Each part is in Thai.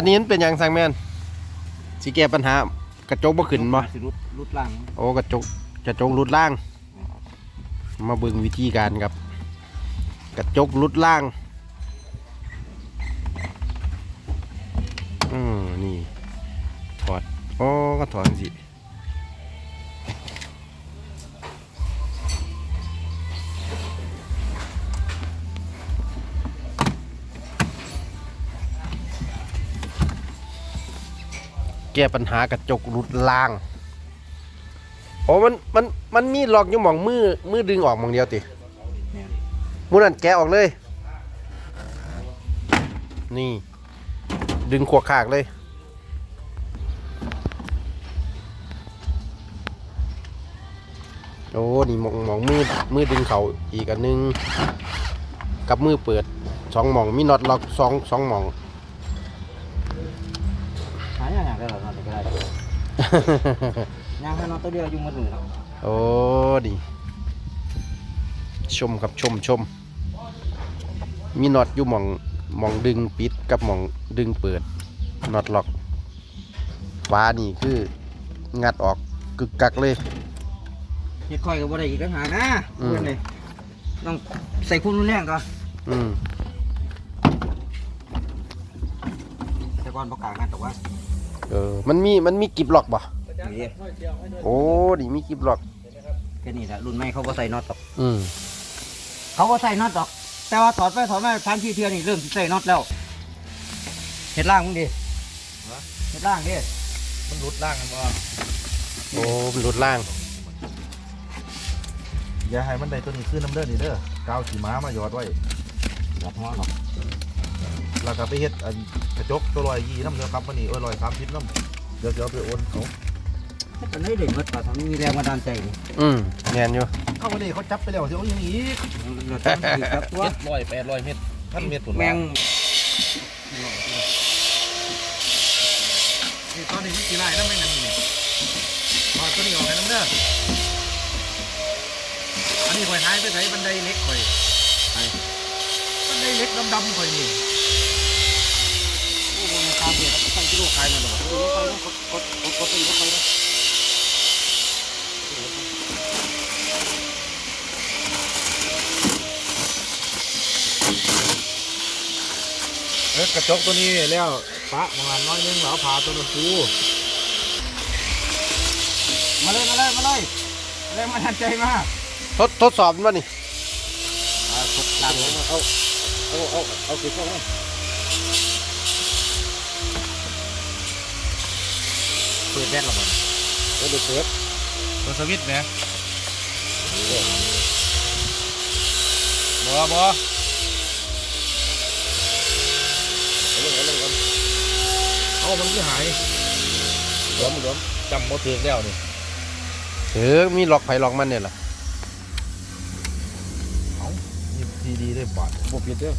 อันนี้มันเป็นหยังสังแมนสิแก้ปัญหา กระจกบ่ขึ้นบ่สิรุดรุดล่างโอ้กระจกกระจกรุดล่าง มาเบิ่งวิธีการครับ กระจกรุดล่างอืมนี่ถอดอ๋อก็ถอดสิ ก้ปัญหากระจกรุดล่างโอ้มันมันมันมีล็อกอยู่หมองมือมือดึงออกหมองเดียวตีมือนั่นแกะออกเลย นี่ ดึงขวกขากเลยโอ้นี่หมองมองมือมือดึงเขาอีกอันนึง กับมือเปิดสองหมองมีน็อตล็อกสองสองหมอง ได้หรอนาะก็ได้ยางให้นอนตัวเดียวอยู่มาถึงแล้วโอ้ดีชมครับชมชม มีน็อตอยู่หมองหมองดึงปิดกับหมองดึงเปิดน็อตล็อกฟ้านี่คือ งัดออกกึกกักเลยเฮ็ดค่อยก็บ่ได้อีกต่างหากนะอืมเพื่อนเลยต้องใส่คุณรุนแรงก่อนอืมแต่ก่อนประกาศกันแต่ว่า เออ มันมี มันมีกิบล็อกบ่นี่โอ้ดีมีกิบล็อก แค่นี้แหละรุ่นใหม่เขาบ่ใส่น็อตหรอกอืมเขาบ่ใส่น็อตหรอก แต่ว่าถอดไปถอดมาทันทีเทื่อนี่เริ่มสิใส่น็อตแล้วเฮ็ดล่างมึงดิเฮ็ดล่างดิมันรุดล่างกันบ่โอ้มันหลุดล่าง อย่าให้มันได้ตัวนี้ขึ้นน้ำเด้อนี่เด้อกาวขี่ม้ามาหยอดไว้หลับหัวหรอก แล้วก็ไปเฮ็ดอันกระจกตัวลอยยี่น้ำเดียวครับวันนี้เออลอยสามสิบน้ำเดี๋ยวจะเอาไปโอนเขาตอนนี้เด็กมันว่าทำมีแรงบันดาลใจนี่อืมแมนอยู่เข้าวันนี้เขาจับไปแล้วเดี๋ยวเอาอย่างนี้อีกเราต้องถือครับตัวร้อยแปดร้อยเมตรพันเมตรผุนแมงนี่ตอนนี้มีกี่ไร่น้ำไม่นั่นนี่มาตัวนี้ออกไปน้ำเด้ออันนี้ข่อยหายไปไหนบันไดเล็กข่อยไปบันไดเล็กดำๆข่อยนี่โอ้โหมันตามเบียดใส่กิโลขายมาหรอดูรถไฟนะกดกดกดกดตีระเออกระจกตัวนี้แล้วปะประมาณน้อยนึงแล้วพาตัวนั้นฟูมาเลยมาเลยมาเลยแรงบันดาลใจมากทดทดสอบมันบ่นี่กดตามเลยเอาเอาเอาเอาสิเข้ามา เปิดแบตหรอมันเปิดเปิดตัวสวิตช์ไหมบ่บ่เอาลงเอาลงเอาเอามันก็หายหลวมหลวมจำบ่ถึงแล้วนี่เออมีล็อกไผล็อกมันเนี่ยล่ะนี่ทีดีได้บาทบ่ผิดเด้อ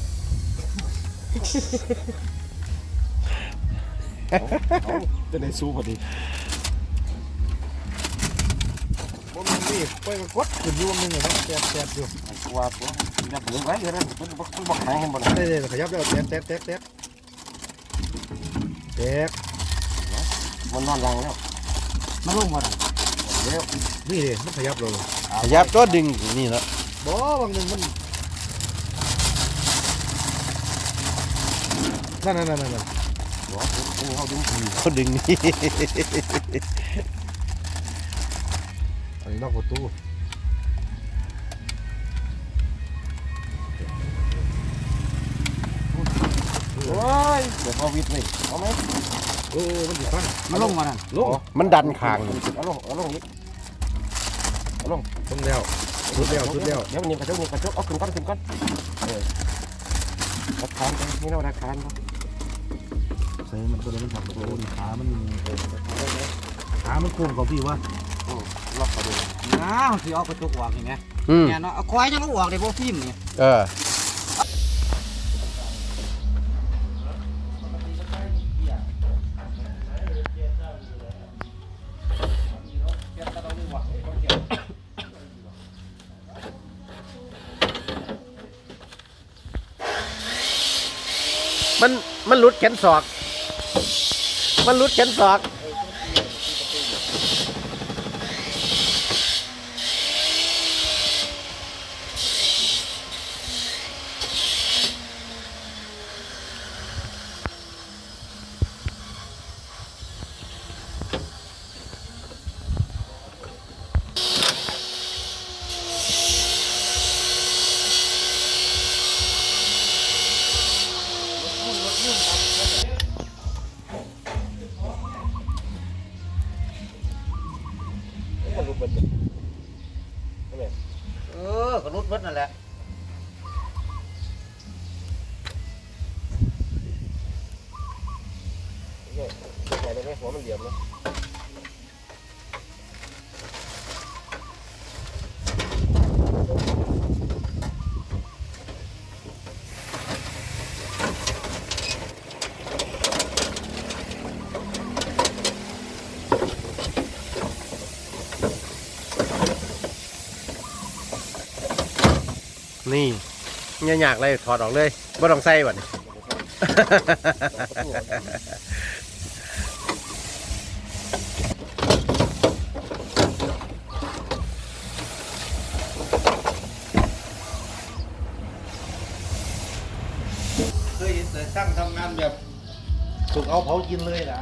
จะได้สู้พอดีบ่แม่นดิไปก็กดขึ้นอยู่ว่ามันเนี่ยเนาะแตะแตะอยู่ว่าตัวอย่าเผลอไว้เดี๋ยวนั้นมันบ่มันบ่หายให้บ่เด้ๆขยับแล้วแตะแตะแตะแตะแตะมันนอนรังแล้วมันลงมาแล้วนี่ดิมันขยับเลยขยับก็ดึงนี่แล้วบ่บางหนึงมันนั่นนั่นนั่นนั่น เขาดึงเขาดึงนี่อันนี้นอกประตูโอ้ยเดี๋ยวพอวิทย์เว้ยเอาไหมโอ้มันสิฟังมันลงมานั่นลงมันดันคางเอาลงเอาลงนิดลงแล้วสุดแล้วสุดแล้วเดี๋ยวนี่กระจกนี่กระจกเอาขึ้นก้อนขึ้นก้อนเออรักฐานไปนี่เรารักฐาน ใส่มันตัวนี้มันทำตัวนี้ขามันเออขามันโค้งกับพี่วะล็อกเขาดูน้าวสิเอากระจกวางนี่ไงอืมเนี่ยเนาะเอาควายยังเอาออกได้บ่ฟิล์มนี่เออมันมันหลุดแขนศอก มันรุดแขนศอก เออก็รุดเบิดนั่นแหละใส่ได้ไหมหัวมันเหลี่ยมเลย นี่เนี่ยอยากเลยถอดออกเลยบ่ต้องใส่บัดนี้เคยเห็นแต่ช่างทำงานแบบถูกเอาเผากินเลยนะ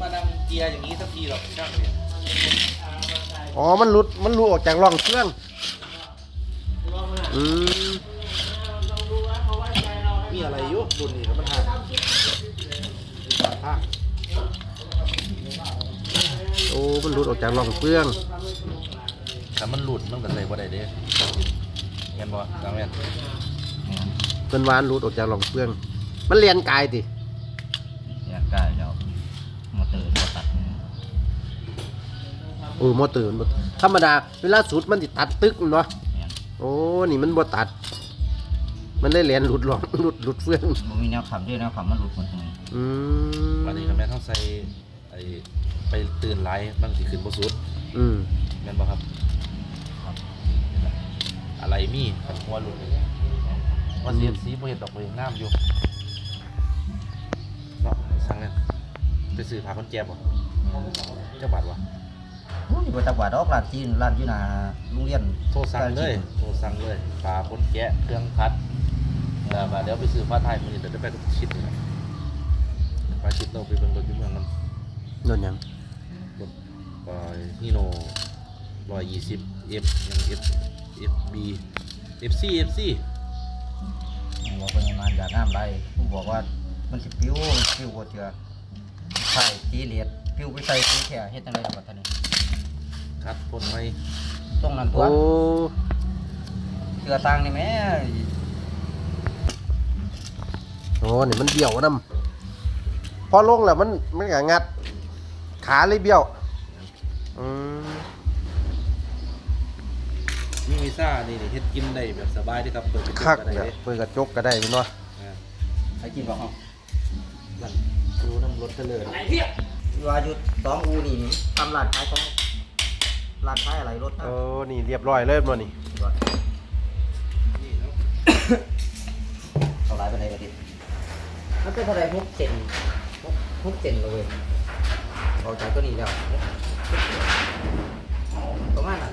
มานั่งเกียร์อย่างนี้สักทีหรอกช่างเนี่ยอ๋อ มันหลุด มันหลุดออกจากร่องเครื่อง อืมมีอะไรอยู่รุ่นนี้แล้วมันหักหักโอ้มันหลุดออกจากร่องเครื่องแต่มันหลุดมันก็ใส่บ่ได้เด้เห็นบ่จังแม่นเพิ่นวามันหลุดออกจากร่องเครื่อง มันเลียนกายติอยากได้แล้วมอเตอร์มาตัดโอ้มอเตอร์มันบ่ธรรมดาเวลาสุดมันสิตัดตึกเนาะเนี่ย โอ้ นี่มันบ่ตัด มันได้เลียนหลุดร่องหลุดหลุดเฟืองมันมีแนวขับด้วยแนวขับมันหลุดหมดเลยอืมวันนี้ก็แม่นต้องใส่ไอ้ไปตื่นไลฟ์บางสิขึ้นบ่สุดอืมแม่นบ่ครับ อะไรมีขันหัวหลุดว่าเสียบสีบ่เห็นดอกเลยงามอยู่เนาะสั่งเนี่ยไปซื้อผ้าคนแก่บ่เจ้าบาทวะโอ้ยบ่ตะกว่าดอกร้านจีนร้านอยู่หน้าโรงเรียนโทรสั่งเลยโทรสั่งเลยผ้าคนแก่เครื่องพัดแล้วมาเดี๋ยวไปซื้อผ้าไทยมือเดี๋ยวจะไปกับชิดนี่นะไปชิดเราไปเบิ่งรถยู่เมืองนั้นโดนยังรถเอ่อฮีโน่120 F ยัง F FB FC FC บอกคนงานอยากงามไรผมบอกว่ามันสิปิ้วปิ้วกว่าเถื่อใส่สีเหลียดปิ้วไปใส่สีแค่เฮ็ดจังไดล่ะบัดนี้ คัดคนไม่ต้องนั่นตัวโอ้เถื่อตังนี่แหม่โอ้นี่มันเบี้ยวนํพอลงแล้วมันมันก็งัด ขาเลยเบี้ยวอืมมีวีซ่านี่นี่เฮ็ดกินได้แบบสบายเด้ครับเปิดกระจคักได้เนี่ยเด้เปิดกระจกก็ได้พี่น้อยอ่าให้กินบ่เฮาหลังดูน้ำรถเฉลยว่าอยู่สองอูนี่นี่ทำร้านขายของ ร้านขายอะไรรถนะโอ้นี่เรียบร้อยเลยบ่นี่เอาหลายไปไหนกันดิมันเป็นเท่าไหรหกเซนหกหกเซนเลยเอาจากตัวนี้แล้วประมาณนั้น